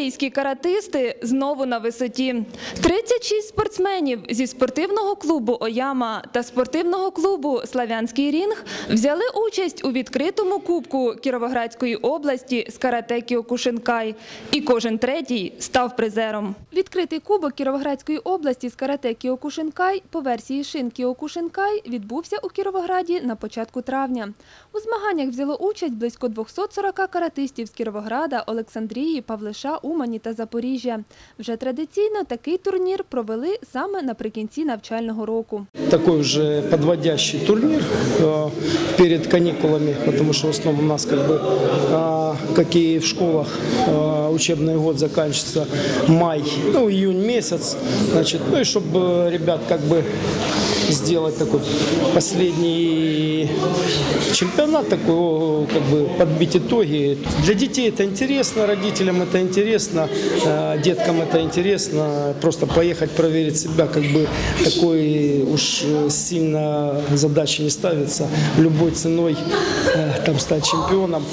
Олександрійські каратисти знову на висоті. 36 спортсменів зі спортивного клубу Ояма та спортивного клубу Славянський рінг взяли участь у відкритому кубку Кіровоградської області з карате Кіокушинкай. І кожен третій став призером. Відкритий кубок Кіровоградської області з карате Кіокушинкай по версії шин Кіокушинкай відбувся у Кіровограді на початку травня. У змаганнях взяло участь близько 240 каратистів з Кіровограда, Олександрії, Павлиша, Умані та Запоріжжя. Вже традиційно такий турнір провели саме наприкінці навчального року. такой уже подводящий турнир э, перед каникулами, потому что в основном у нас как бы, э, как и в школах, э, учебный год заканчивается май, ну июнь месяц, значит, ну и чтобы ребят как бы сделать такой последний чемпионат такой, о, как бы подбить итоги. Для детей это интересно, родителям это интересно, Э, деткам это интересно, просто поехать проверить себя, как бы такой уж э, сильно задачи не ставится, любой ценой э, там стать чемпионом.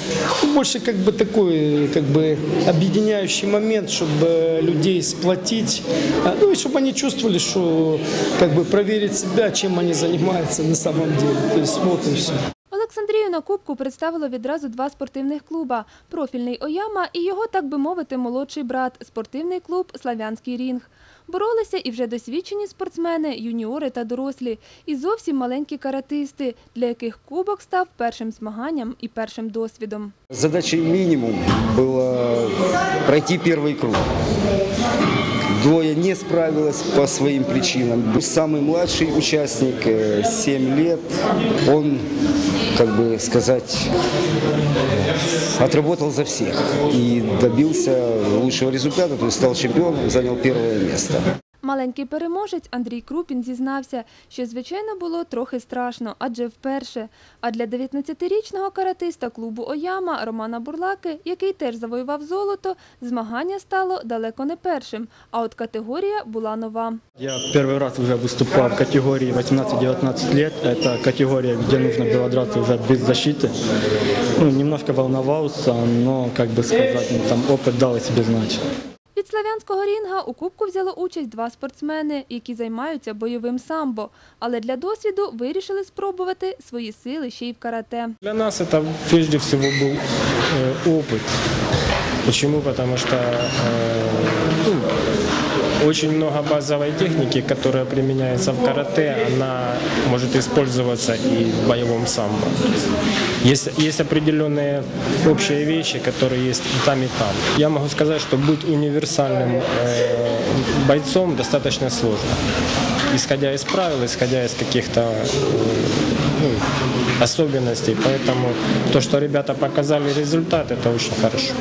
Больше как бы такой как бы объединяющий момент, чтобы людей сплотить, ну и чтобы они чувствовали, что как бы проверить себя, чем они занимаются на самом деле. То есть вот и все. На Кубку представило відразу два спортивних клуба – профільний Ояма і його, так би мовити, молодший брат – спортивний клуб «Славянський рінг». Боролися і вже досвідчені спортсмени, юніори та дорослі, і зовсім маленькі каратисти, для яких кубок став першим змаганням і першим досвідом. Задачей минимум было пройти первый круг. Двое не справилось по своим причинам. Самый младший участник, э, 7 лет, он, как бы сказать, отработал за всех и добился лучшего результата, то есть стал чемпионом, занял первое место. Маленький переможець Андрій Крупін зізнався, що, звичайно, було трохи страшно, адже вперше. А для 19-річного каратиста клубу Ояма Романа Бурлаки, який теж завоював золото, змагання стало далеко не першим, а от категорія була нова. Я первый раз уже выступал в категории 18-19 лет. Это категория, где нужно было драться уже без защиты. Ну, немножко волновался, но, как бы сказать, ну, там опыт дал о себе знать. Від славянського рінга у кубку взяло участь два спортсмени, які займаються бойовим самбо, але для досвіду вирішили спробувати свої сили ще й в карате. Для нас это прежде всего был э, опыт. Почему? Потому что э, ну, очень много базовой техники, которая применяется в карате, она может использоваться и в боевом самбо. Есть, есть определенные общие вещи, которые есть и там, и там. Я могу сказать, что быть универсальным э, бойцом достаточно сложно. Исходя из правил, исходя из каких-то э, ну, особенностей. Поэтому то, что ребята показали результат, это очень хорошо.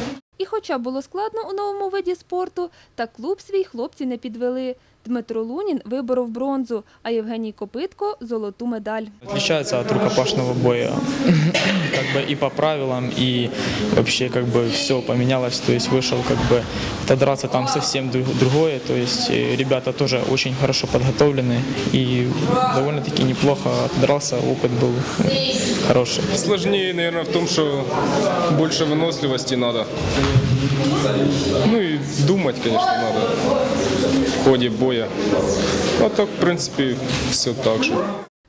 Хоча було складно у новому виді спорту, та клуб свій хлопці не підвели. Дмитро Лунін виборов бронзу, а Євгеній Копитко – золоту медаль. отличается от рукопашного боя как бы и по правилам и вообще как бы все поменялось то есть вышел как бы это драться там совсем друг- другое то есть э, ребята тоже очень хорошо подготовлены и довольно таки неплохо дрался опыт был хороший Сложнее, наверное, в том, что больше выносливости надо. Ну и думать, конечно, надо в ходе боя. А так, в принципе, все так же.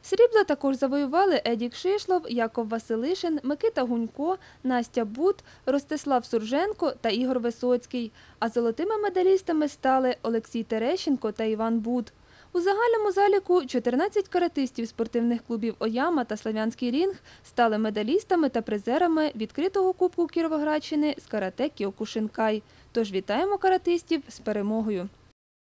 Срібла також завоювали Едік Шишлов, Яков Василишин, Микита Гунько, Настя Бут, Ростислав Сурженко та Ігор Висоцький. А золотими медалістами стали Олексій Терещенко та Іван Бут. У загальному заліку 14 каратистів спортивних клубів Ояма та Славянський рінг стали медалістами та призерами відкритого кубку Кіровоградщини з карате Кіокушинкай. Тож вітаємо каратистів з перемогою.